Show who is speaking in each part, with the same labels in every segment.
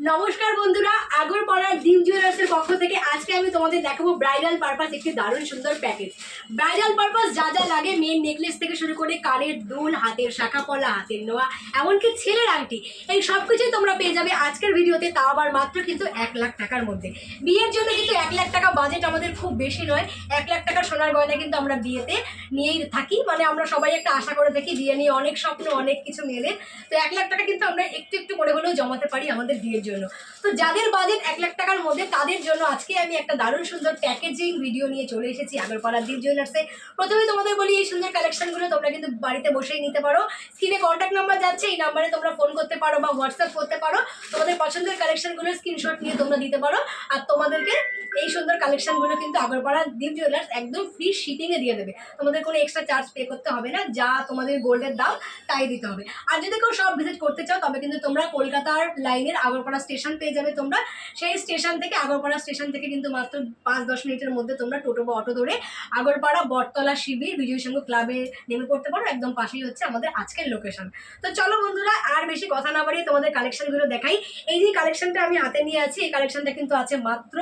Speaker 1: নমস্কার বন্ধুরা আগরপাড়ার ডিম জুয়েলার্সের পক্ষ থেকে আজকে আমি তোমাদের দেখাবো ব্রাইডাল পারপাস একটি দারুণ সুন্দর প্যাকেজ ব্রাইডাল পারপাস যা যা লাগে মেন নেকলেস থেকে শুরু করে কানের দুল, হাতের শাখা পলা হাতের নোয়া, এমনকি ছেলের আংটি, এই সব কিছুই তোমরা পেয়ে যাবে আজকের ভিডিওতে, তাও আবার মাত্র কিন্তু এক লাখ টাকার মধ্যে। বিয়ের জন্য কিন্তু এক লাখ টাকা বাজেট আমাদের খুব বেশি নয়, এক লাখ টাকা সোনার গয়না কিন্তু আমরা বিয়েতে নিয়েই থাকি মানে আমরা সবাই একটা আশা করে থাকি, বিয়ে নিয়ে অনেক স্বপ্ন, অনেক কিছু মেলে, তো এক লাখ টাকা কিন্তু আমরা একটু একটু করে হলেও জমাতে পারি আমাদের বিয়ের জন্য। তো যাদের বাজেট এক লাখ টাকার মধ্যে, তাদের জন্য আজকে আমি একটা দারুণ সুন্দর প্যাকেজিং ভিডিও নিয়ে চলে এসেছি আগরপাড়া দ্বীপ জুয়েলার্সে প্রথমে তোমাদের বলি এই সুন্দর কালেকশনগুলো তোমরা কিন্তু বাড়িতে বসেই নিতে পারো। স্ক্রিনে কন্ট্যাক্ট নাম্বার যাচ্ছে, এই নাম্বারে তোমরা ফোন করতে পারো বা হোয়াটসঅ্যাপ করতে পারো। তোমাদের পছন্দের কালেকশনগুলো স্ক্রিনশট নিয়ে তোমরা দিতে পারো। আর তোমাদেরকে এই সুন্দর কালেকশনগুলো কিন্তু আগরপাড়া দ্বীপ জুয়েলার্স একদম ফ্রি শিপিংয়ে দিয়ে দেবে। তোমাদের কোনো এক্সট্রা চার্জ পে করতে হবে না, যা তোমাদের গোল্ডের দাম তাই দিতে হবে। আর যদি কেউ সব ভিজিট করতে চাও, তবে কিন্তু তোমরা কলকাতার লাইনের আগরপাড়া স্টেশন পেয়ে যাবে তোমরা। সেই স্টেশন থেকে আগরপাড়া স্টেশন থেকে কিন্তু মাত্র পাঁচ দশ মিনিটের মধ্যে তোমরা টোটো বা অটো ধরে আগরপাড়া বটতলা শিবির বিজয় সংঘ ক্লাবে নেমে পড়তে পারো। একদম পাশেই হচ্ছে আমাদের আজকের লোকেশন তো চলো বন্ধুরা, আর বেশি কথা না বাড়িয়ে তোমাদের কালেকশনগুলো দেখাই। এই যে কালেকশনটা আমি হাতে নিয়ে আছি, এই কালেকশনটা কিন্তু আছে মাত্র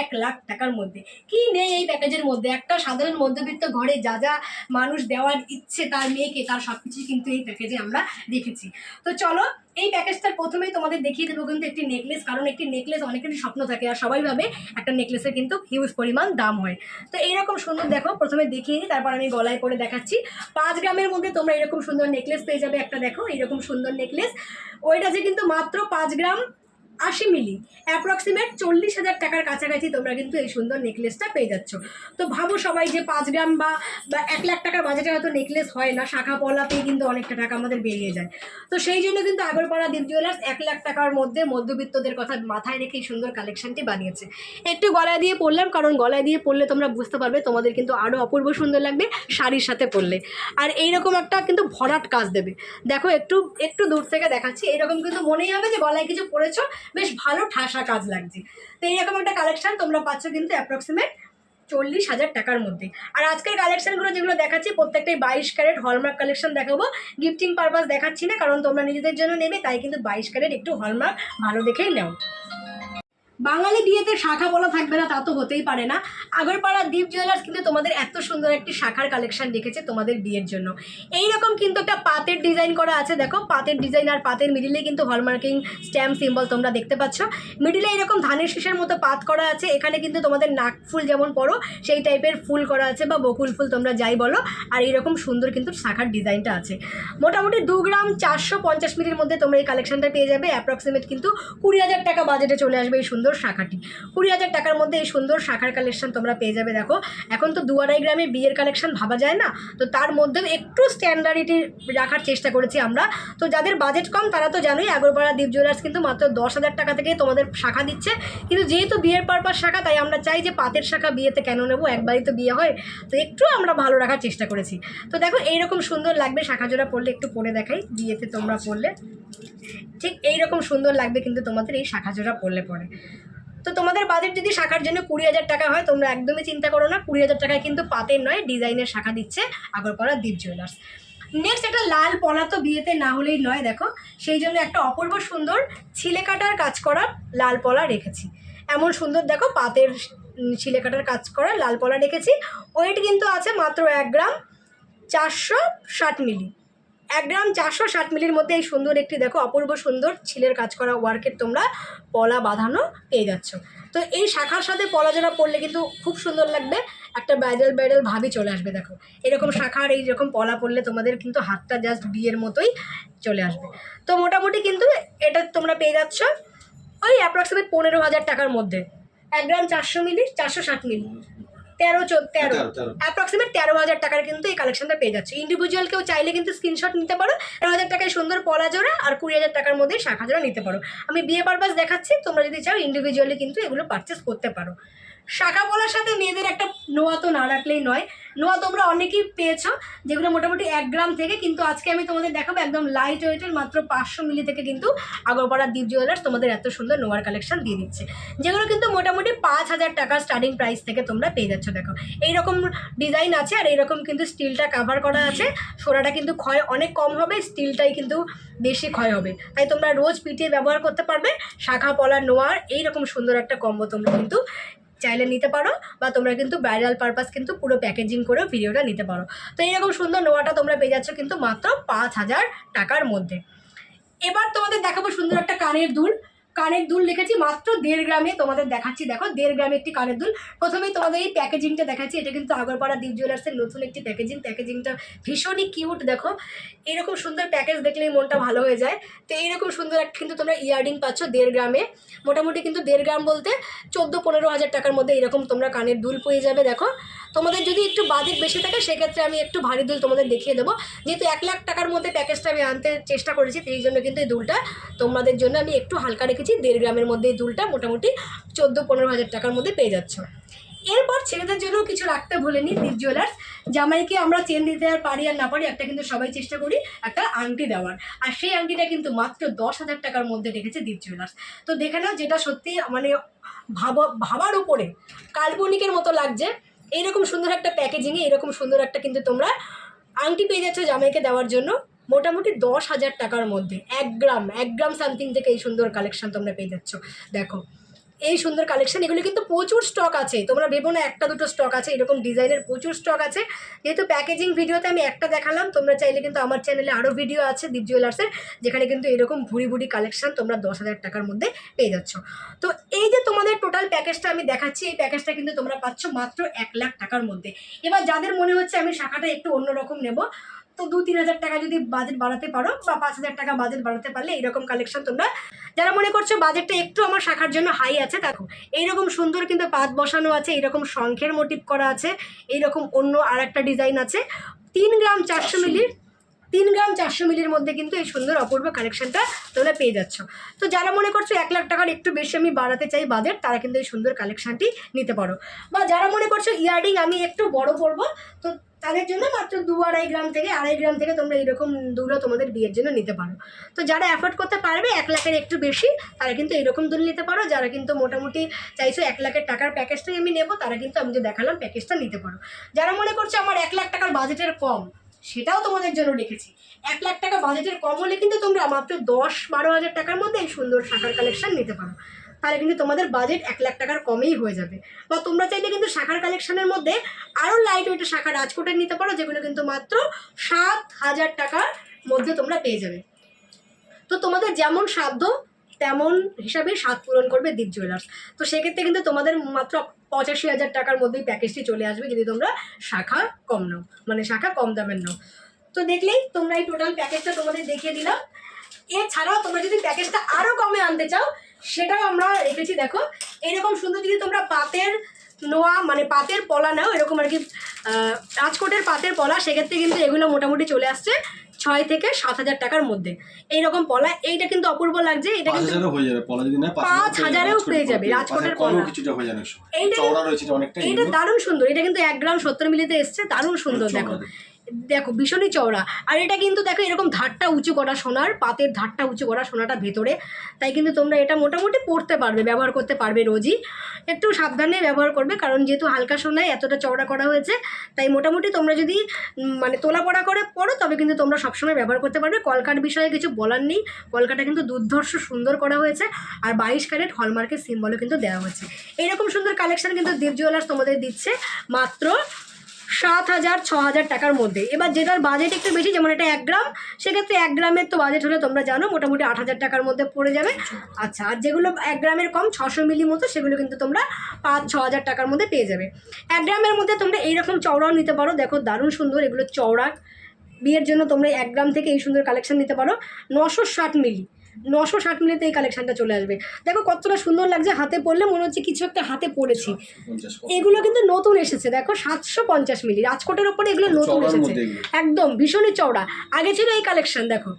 Speaker 1: এক লাখ টাকার মধ্যে। কি নেই এই প্যাকেজের মধ্যে? একটা সাধারণ মধ্যবিত্ত ঘরে যা যা মানুষ দেওয়ার ইচ্ছে তার মেয়েকে, তার সব কিছুই কিন্তু এই প্যাকেজে আমরা রেখেছি তো চলো, এই প্যাকেজটার প্রথমেই তোমাদের দেখিয়ে দেবো কিন্তু একটি নেকলেস কারণ একটি নেকলেস অনেকেরই স্বপ্ন থাকে, আর সবাই ভাবে একটা নেকলেসের কিন্তু হিউজ পরিমাণ দাম হয়। তো এইরকম সুন্দর দেখো, প্রথমে দেখিয়ে নিই তারপর আমি গলায় করে দেখাচ্ছি। পাঁচ গ্রামের মধ্যে তোমরা এরকম সুন্দর নেকলেস পেয়ে যাবে একটা, দেখো এরকম সুন্দর নেকলেস ওইটা যে কিন্তু মাত্র পাঁচ গ্রাম আশি মিলি অ্যাপ্রক্সিমেট চল্লিশ হাজার টাকার কাছাকাছি তোমরা কিন্তু এই সুন্দর নেকলেসটা পেয়ে যাচ্ছ। তো ভাবো সবাই যে পাঁচ গ্রাম বা বা এক লাখ টাকার বাজেটে হয়তো নেকলেস হয় না, শাখা পলাতেই কিন্তু অনেকটা টাকা আমাদের বেরিয়ে যায়। তো সেই জন্য কিন্তু আগরপাড়া দীপ জুয়েলার্স এক লাখ টাকার মধ্যে মধ্যবিত্তদের কথা মাথায় রেখে এই সুন্দর কালেকশনটি বানিয়েছে। একটু গলায় দিয়ে পরলাম, কারণ গলায় দিয়ে পরলে তোমরা বুঝতে পারবে তোমাদের কিন্তু আরও অপূর্ব সুন্দর লাগবে শাড়ির সাথে পরলে। আর এইরকম একটা কিন্তু ভরাট কাজ দেবে। দেখো একটু একটু দূর থেকে দেখাচ্ছি, এইরকম কিন্তু মনেই হবে যে গলায় কিছু পরেছো বেশ ভালো ঠাসা কাজ লাগছে। তো এইরকম একটা কালেকশান তোমরা পাচ্ছ কিন্তু অ্যাপ্রক্সিমেট চল্লিশ হাজার টাকার মধ্যে। আর আজকের কালেকশানগুলো যেগুলো দেখাচ্ছি, প্রত্যেকটাই বাইশ ক্যারেট হলমার্ক কালেকশন দেখাবো। গিফটিং পারপাস দেখাচ্ছি না, কারণ তোমরা নিজেদের জন্য নেবে, তাই কিন্তু বাইশ ক্যারেট একটু হলমার্ক ভালো দেখেই নাও। বাঙালি বিয়েতে শাখা বলা থাকবে না, তা তো হতেই পারে না। আগরপাড়া দ্বীপ জুয়েলার্স কিন্তু তোমাদের এত সুন্দর একটি শাখার কালেকশন রেখেছে তোমাদের বিয়ের জন্য। এইরকম কিন্তু একটা পাতের ডিজাইন করা আছে, দেখো, পাতের ডিজাইন আর পাতের মিডিলে কিন্তু হলমার্কিং স্ট্যাম্প সিম্বল তোমরা দেখতে পাচ্ছ। মিডিলে এরকম ধানের শীষের মতো পাত করা আছে, এখানে কিন্তু তোমাদের নাক ফুল যেমন পড়ো সেই টাইপের ফুল করা আছে বা বকুল ফুল তোমরা যাই বলো, আর এইরকম সুন্দর কিন্তু শাখার ডিজাইনটা আছে। মোটামুটি দু গ্রাম চারশো পঞ্চাশ মিলির মধ্যে তোমরা এই কালেকশনটা পেয়ে যাবে অ্যাপ্রক্সিমেট কিন্তু কুড়ি হাজার টাকা বাজেটে চলে আসবে এই সুন্দর শাখাটি। কুড়ি হাজার টাকার মধ্যে এই সুন্দর শাখার কালেকশন তোমরা পেয়ে যাবে, দেখো। এখন তো দু আড়াই গ্রামে বিয়ের কালেকশন ভাবা যায় না। তো তার মধ্যেও একটু স্ট্যান্ডার্ডিটি রাখার চেষ্টা করেছি আমরা। তো যাদের বাজেট কম, তারা তো জানোই, আগরপাড়া দ্বীপ জুয়েলার্স কিন্তু মাত্র দশ হাজার টাকা থেকে তোমাদের শাখা দিচ্ছে। কিন্তু যেহেতু বিয়ের পারপাস শাখা, তাই আমরা চাই যে পাতের শাখা বিয়েতে কেন নেব, একবারই তো বিয়ে হয়। তো একটু আমরা ভালো রাখার চেষ্টা করেছি। তো দেখো, এইরকম সুন্দর লাগবে শাখা জোড়া পড়লে একটু পরে দেখাই, বিয়েতে তোমরা পরলে। ঠিক এইরকম সুন্দর লাগবে কিন্তু তোমাদের এই শাখা জোড়া পরলে পরে। তো তোমাদের বাজেট যদি শাখার জন্য কুড়ি হাজার টাকা হয়, তোমরা একদমই চিন্তা করো না, কুড়ি হাজার টাকায় কিন্তু পাতের নয়, ডিজাইনের শাখা দিচ্ছে আগরপাড়া দ্বীপ জুয়েলার্স নেক্সট একটা লাল পলা তো বিয়েতে না হলেই নয়, দেখো। সেই জন্য একটা অপূর্ব সুন্দর ছিলে কাটার কাজ করা লাল পলা রেখেছি। এমন সুন্দর, দেখো পাতের ছিলে কাটার কাজ করা লাল পলা রেখেছি। ওয়েট কিন্তু আছে মাত্র এক গ্রাম চারশো ষাট মিলি। এক গ্রাম চারশো ষাট মিলির মধ্যে এই সুন্দর একটি, দেখো, অপূর্ব সুন্দর ছিলের কাজ করা ওয়ার্কের তোমরা পলা বাঁধানো পেয়ে যাচ্ছ। তো এই শাখার সাথে পলা জোড়া পড়লে কিন্তু খুব সুন্দর লাগবে, একটা ব্রাইডাল ব্রাইডাল ভাবই চলে আসবে, দেখো। এরকম শাখার এইরকম পলা পড়লে তোমাদের কিন্তু হাতটা জাস্ট বিয়ের মতোই চলে আসবে। তো মোটামুটি কিন্তু এটা তোমরা পেয়ে যাচ্ছ ওই অ্যাপ্রক্সিমেট পনেরো হাজার টাকার মধ্যে। এক গ্রাম চারশো মিলি, চারশো ষাট মিলি। তেরো চোদ্দ তেরো। অ্যাপ্রক্সিমেট তেরো। হাজার টাকার কিন্তু এই কালেকশনটা পেয়ে যাচ্ছে। ইন্ডিভিজুয়াল কেউ চাইলে কিন্তু স্ক্রিনশট নিতে পারো। তেরো হাজার টাকায় সুন্দর পলা জোড়া আর কুড়ি হাজার টাকার মধ্যে শাখা জোড়া নিতে পারো। আমি বিয়ে পারপাস দেখাচ্ছি তোমরা যদি চাও ইন্ডিভিজুয়ালি কিন্তু এগুলো পারচেস করতে পারো। শাখা বলার সাথে মেয়েদের একটা নোয়া তো না রাখলেই নয়। নোয়া তোমরা অনেকেই পেয়েছ, যেগুলো মোটামুটি এক গ্রাম থেকে, কিন্তু আজকে আমি তোমাদের দেখাবো একদম লাইট ওয়েটের মাত্র পাঁচশো মিলি থেকে কিন্তু আগরপাড়া দ্বীপ জুয়েলার্স তোমাদের এত সুন্দর নোয়ার কালেকশন দিয়ে দিচ্ছে। যেগুলো কিন্তু মোটামুটি পাঁচ হাজার টাকার স্টার্টিং প্রাইস থেকে তোমরা পেয়ে যাচ্ছ, দেখো। এইরকম ডিজাইন আছে আর এইরকম কিন্তু স্টিলটা কাভার করা আছে। সোনাটা কিন্তু ক্ষয় অনেক কম হবে স্টিলটাই কিন্তু বেশি ক্ষয় হবে। তাই তোমরা রোজ পিটিয়ে ব্যবহার করতে পারবে, শাখা পলা নোয়ার, এইরকম সুন্দর একটা কম্বো তোমরা কিন্তু চাইলে নিতে পারো বা তোমরা কিন্তু ব্রাইডাল পারপাস কিন্তু পুরো প্যাকেজিং করেও ভিডিওটা নিতে পারো। তো এইরকম সুন্দর নোয়াটা তোমরা পেয়ে যাচ্ছ কিন্তু মাত্র পাঁচ হাজার টাকার মধ্যে। এবার তোমাদের দেখাবো সুন্দর একটা কানের দুল। কানের দুল লিখেছি, মাত্র দেড় গ্রামে তোমাদের দেখাচ্ছি। দেখো, দেড় গ্রামে একটি কানের দুল। প্রথমেই তোমাদের এই প্যাকেজিংটা দেখাচ্ছি। এটা কিন্তু আগরপাড়া দ্বীপ জুয়েলার্সের নতুন একটি প্যাকেজিং প্যাকেজিংটা ভীষণই কিউট দেখো। এরকম সুন্দর প্যাকেজ দেখলেই মনটা ভালো হয়ে যায়। তো এইরকম সুন্দর একটা কিন্তু তোমরা ইয়াররিং পাচ্ছ দেড় গ্রামে। মোটামুটি কিন্তু দেড় গ্রাম বলতে চোদ্দ পনেরো হাজার টাকার মধ্যে এরকম তোমরা কানের দুল পেয়ে যাবে, দেখো। তোমাদের যদি একটু বাজেট বেশি থাকে, সেক্ষেত্রে আমি একটু ভারী দুল তোমাদের দেখিয়ে দেবো। যেহেতু এক লাখ টাকার মধ্যে প্যাকেজটা আমি আনতে চেষ্টা করেছি, সেই জন্য কিন্তু এই দুলটা তোমাদের জন্য আমি একটু হালকা রেখেছি দেড় গ্রামের মধ্যে এই দুলটা মোটামুটি চোদ্দ, পনেরো হাজার টাকার মধ্যে পেয়ে যাচ্ছ। এরপর ছেলেদের জন্য কিছু রাখতে ভুলিনি দীপ জুয়েলার্স জামাইকে আমরা চেন দিতে আর পারি আর না পারি, একটা কিন্তু সবাই চেষ্টা করি একটা আংটি দেওয়ার। আর সেই আংটিটা কিন্তু মাত্র দশ হাজার টাকার মধ্যে রেখেছে দীপ জুয়েলার্স তো দেখে নাও যেটা সত্যি মানে ভাবা, ভাবার উপরে কাল্পনিকের মতো লাগছে। এইরকম সুন্দর একটা প্যাকেজিংয়ে এরকম সুন্দর একটা কিন্তু তোমরা আংটি পেয়ে যাচ্ছ জামাইকে দেওয়ার জন্য। মোটামুটি দশ হাজার টাকার মধ্যে। এক গ্রাম এক গ্রাম সামথিং থেকে এই সুন্দর কালেকশন তোমরা পেয়ে যাচ্ছ। দেখো, এই সুন্দর কালেকশন এগুলো কিন্তু প্রচুর স্টক আছে। তোমরা ভেবো না, একটা দুটো স্টক আছে, এরকম ডিজাইনের প্রচুর স্টক আছে। যেহেতু প্যাকেজিং ভিডিওতে আমি একটা দেখালাম, তোমরা চাইলে কিন্তু আমার চ্যানেলে আরও ভিডিও আছে দীপ জুয়েলার্সের যেখানে কিন্তু এরকম ভুড়ি ভুড়ি কালেকশন তোমরা দশ হাজার টাকার মধ্যে পেয়ে যাচ্ছ। তো এই যে তোমাদের টোটাল প্যাকেজটা আমি দেখাচ্ছি, এই প্যাকেজটা কিন্তু তোমরা পাচ্ছ মাত্র এক লাখ টাকার মধ্যে। এবার যাদের মনে হচ্ছে আমি শাখাটা একটু অন্যরকম নেব তো দু তিন হাজার টাকা যদি বাজেট বাড়াতে পারো বা পাঁচ হাজার টাকা বাজেট বাড়াতে পারলে এরকম কালেকশন তোমরা যারা মনে করছ বাজেটটা একটু আমার শাখার জন্য হাই আছে দেখো এইরকম সুন্দর কিন্তু পাত বসানো আছে এইরকম শঙ্খের মোটিভ করা আছে এইরকম অন্য আর একটা ডিজাইন আছে। তিন গ্রাম চারশো মিলির তিন গ্রাম চারশো মিলির মধ্যে কিন্তু এই সুন্দর অপূর্ব কালেকশনটা তোমরা পেয়ে যাচ্ছ। তো যারা মনে করছ এক লাখ টাকার একটু বেশি আমি বাড়াতে চাই বাজেট, তারা কিন্তু এই সুন্দর কালেকশনটি নিতে পারো। বা যারা মনে করছ ইয়াররিং আমি একটু বড় পরবো তো তাদের জন্য মাত্র দু আড়াই গ্রাম থেকে আড়াই গ্রাম থেকে তোমরা এরকম দুলো তোমাদের বিয়ের জন্য নিতে পারো। তো যারা অ্যাফোর্ড করতে পারবে এক লাখের একটু বেশি, তারা কিন্তু এরকম দুল নিতে পারো। যারা কিন্তু মোটামুটি চাইছো এক লাখের টাকার প্যাকেজটাই আমি নেব, তারা কিন্তু আমি যে দেখালাম প্যাকেজটা নিতে পারো। যারা মনে করছ আমার এক লাখ টাকার বাজেটের কম সেটাও তোমাদের জন্য রেখেছি এক লাখ টাকা বাজেটের কম হলে কিন্তু তোমরা মাত্র দশ বারো হাজার টাকার মধ্যে এই সুন্দর শাখার কালেকশন নিতে পারো। তাহলে কিন্তু তোমাদের বাজেট এক লাখ টাকার কমেই হয়ে যাবে। বা তোমরা চাইলে কিন্তু শাখার কালেকশনের মধ্যে আরও লাইট ওয়েটের শাখা রাজকোটের নিতে পারো, যেগুলো কিন্তু মাত্র সাত হাজার টাকার মধ্যে তোমরা পেয়ে যাবে। তো তোমাদের যেমন সাধ্য তেমন হিসাবে স্বাদ পূরণ করবে দীপ জুয়েলার্স তো সেক্ষেত্রে কিন্তু তোমাদের মাত্র পঁচাশি হাজার টাকার মধ্যেই প্যাকেজটি চলে আসবে যদি তোমরা শাখা কম নাও মানে শাখা কম দামের নাও। তো দেখলেই তোমরা এই টোটাল প্যাকেজটা তোমাদের দেখিয়ে দিলাম। এছাড়াও তোমরা যদি প্যাকেজটা আরও কমে আনতে চাও, সেটাও আমরা রেখেছি, দেখো। এরকম সুন্দর যদি তোমরা পাতের নোয়া মানে পাতের পলা নাও এরকম আর কি রাজকোটের পাতের পলা সেক্ষেত্রে কিন্তু এগুলো মোটামুটি চলে আসছে ছয় থেকে সাত হাজার টাকার মধ্যে এইরকম পলা এইটা কিন্তু অপূর্ব লাগছে এটা কিন্তু পাঁচ হাজারেও পেয়ে যাবে, রাজকোটের পলা।
Speaker 2: হয়ে।
Speaker 1: এইটা
Speaker 2: এটা
Speaker 1: দারুণ সুন্দর এটা কিন্তু এক গ্রাম সত্তর মিলিতে এসছে দারুণ সুন্দর দেখো দেখো ভীষণই চওড়া। আর এটা কিন্তু দেখো এরকম ধারটা উঁচু করা সোনার, পাতের ধারটা উঁচু করা সোনাটা ভেতরে। তাই কিন্তু তোমরা এটা মোটামুটি পড়তে পারবে, ব্যবহার করতে পারবে রোজই। একটু সাবধানে ব্যবহার করবে, কারণ যেহেতু হালকা সোনায় এতটা চওড়া করা হয়েছে, তাই মোটামুটি তোমরা যদি মানে তোলা পড়া করে পড়ো, তবে কিন্তু তোমরা সবসময় ব্যবহার করতে পারবে। কলকার বিষয়ে কিছু বলার নেই। কলকাটা কিন্তু দুর্ধর্ষ সুন্দর করা হয়েছে, আর বাইশ ক্যারেট হলমার্কের সিম্বলও কিন্তু দেওয়া হয়েছে। এইরকম সুন্দর কালেকশন কিন্তু দেব জুয়েলার্স তোমাদের দিচ্ছে। মাত্র সাত হাজার, ছ হাজার টাকার মধ্যে। এবার যেটার বাজেট একটু বেশি, যেমন এটা এক গ্রাম, সেক্ষেত্রে এক গ্রামের তো বাজেট হলে তোমরা জানো, মোটামুটি আট হাজার টাকার মধ্যে পড়ে যাবে। আচ্ছা আর যেগুলো এক গ্রামের কম, ছশো মিলি মতো, সেগুলো কিন্তু তোমরা পাঁচ, ছ হাজার টাকার মধ্যে পেয়ে যাবে। এক গ্রামের মধ্যে তোমরা এইরকম চওড়াও নিতে পারো। দেখো, দারুণ সুন্দর এগুলো চওড়া। বিয়ের জন্য তোমরা এক গ্রাম থেকে এই সুন্দর কালেকশন নিতে পারো। নশো ষাট মিলি। নশো ষাট মিনিটে এই কালেকশানটা চলে আসবে। দেখো কতটা সুন্দর লাগছে হাতে পড়লে মনে হচ্ছে কিছু একটা হাতে পড়েছি। এগুলো কিন্তু নতুন এসেছে দেখো সাতশো পঞ্চাশ মিলি রাজকোটের ওপরে এগুলো নতুন এসেছে। একদম ভীষণই চওড়া। আগে ছিল এই কালেকশন দেখো।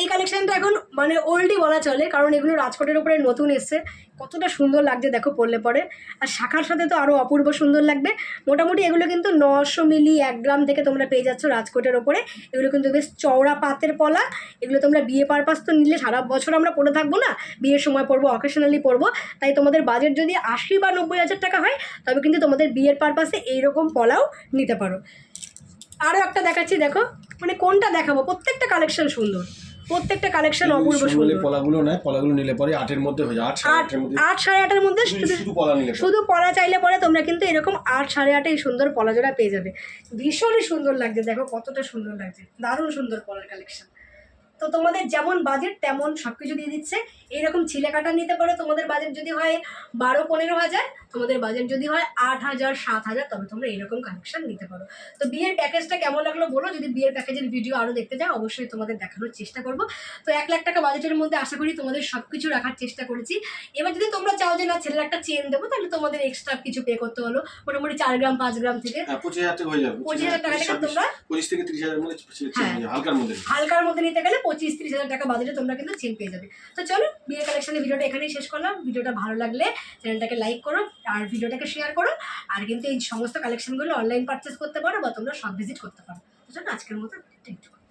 Speaker 1: এই কালেকশনটা এখন মানে ওল্ডই বলা চলে, কারণ এগুলো রাজকোটের উপরে নতুন এসছে। কতটা সুন্দর লাগছে দেখো পরলে পরে। আর শাখার সাথে তো আরও অপূর্ব সুন্দর লাগবে। মোটামুটি এগুলো কিন্তু নশো মিলি এক গ্রাম থেকে তোমরা পেয়ে যাচ্ছ রাজকোটের ওপরে এগুলো কিন্তু বেশ চওড়া পাতের পলা। এগুলো তোমরা বিয়ে পারপাস তো নিলে সারা বছর আমরা পরে থাকব না। বিয়ের সময় পরবো অকেশনালি পরবো। তাই তোমাদের বাজেট যদি আশি বা নব্বই হাজার টাকা হয়, তবে কিন্তু তোমাদের বিয়ের পারপাসে এইরকম পলাও নিতে পারো। আরও একটা দেখাচ্ছি দেখো। মানে কোনটা দেখাবো? প্রত্যেকটা কালেকশন সুন্দর। প্রত্যেকটা কালেকশন অপূর্ব সুন্দর।
Speaker 2: পলাগুলো নেয় পলাগুলো নিলে পরে আটের মধ্যে হয়ে যায়। আট সাড়ে
Speaker 1: আট
Speaker 2: আটের মধ্যে
Speaker 1: সাড়ে আটের মধ্যে
Speaker 2: শুধু পলা নিলে
Speaker 1: শুধু পলা চাইলে পরে তোমরা কিন্তু এরকম আট সাড়ে আটে সুন্দর পলা জোড়া পেয়ে যাবে। ভীষণই সুন্দর লাগছে দেখো কতটা সুন্দর লাগছে। দারুণ সুন্দর পলার কালেকশন তো তোমাদের যেমন বাজেট তেমন সব কিছু দিয়ে দিচ্ছে। এইরকম ছিলে কাটা নিতে পারো। তোমাদের বাজেট যদি হয় বারো পনেরো হাজার তোমাদের বাজেট যদি হয় আট হাজার সাত হাজার তবে তোমরা এরকম কালেকশন নিতে পারো। তো বিয়ের প্যাকেজটা কেমন লাগল বলো? যদি বিয়ের প্যাকেজের ভিডিও আরও দেখতে চাও অবশ্যই তোমাদের দেখানোর চেষ্টা করব। তো এক লাখ টাকা বাজেটের মধ্যে আশা করি তোমাদের সব কিছু রাখার চেষ্টা করেছি। এবার যদি তোমরা চাও যে না ছেলের একটা চেন দেবো তাহলে তোমাদের এক্সট্রা কিছু পে করতে হলো। মোটামুটি চার গ্রাম পাঁচ গ্রাম থেকে।
Speaker 2: হ্যাঁ পঁচিশ হাজার টাকা হয়ে যাবে
Speaker 1: পঁচিশ হাজার টাকা থেকে তোমরা
Speaker 2: পঁচিশ থেকে তিরিশ হাজার মধ্যে
Speaker 1: হ্যাঁ।
Speaker 2: মধ্যে
Speaker 1: হালকার মধ্যে নিতে গেলে পঁচিশ তিরিশ হাজার টাকা বাজেটে তোমরা কিন্তু চেন পেয়ে যাবে। তো চলো বিয়ে কালেকশনের ভিডিওটা এখানেই শেষ করলাম। ভিডিওটা ভালো লাগলে চ্যানেলটাকে লাইক করো আর ভিডিওটাকে শেয়ার করো। আর কিন্তু এই সমস্ত কালেকশনগুলো অনলাইন পারচেস করতে পারো বা তোমরা সব ভিজিট করতে পারো। তো চলো, আজকের মতো থ্যাংক ইউ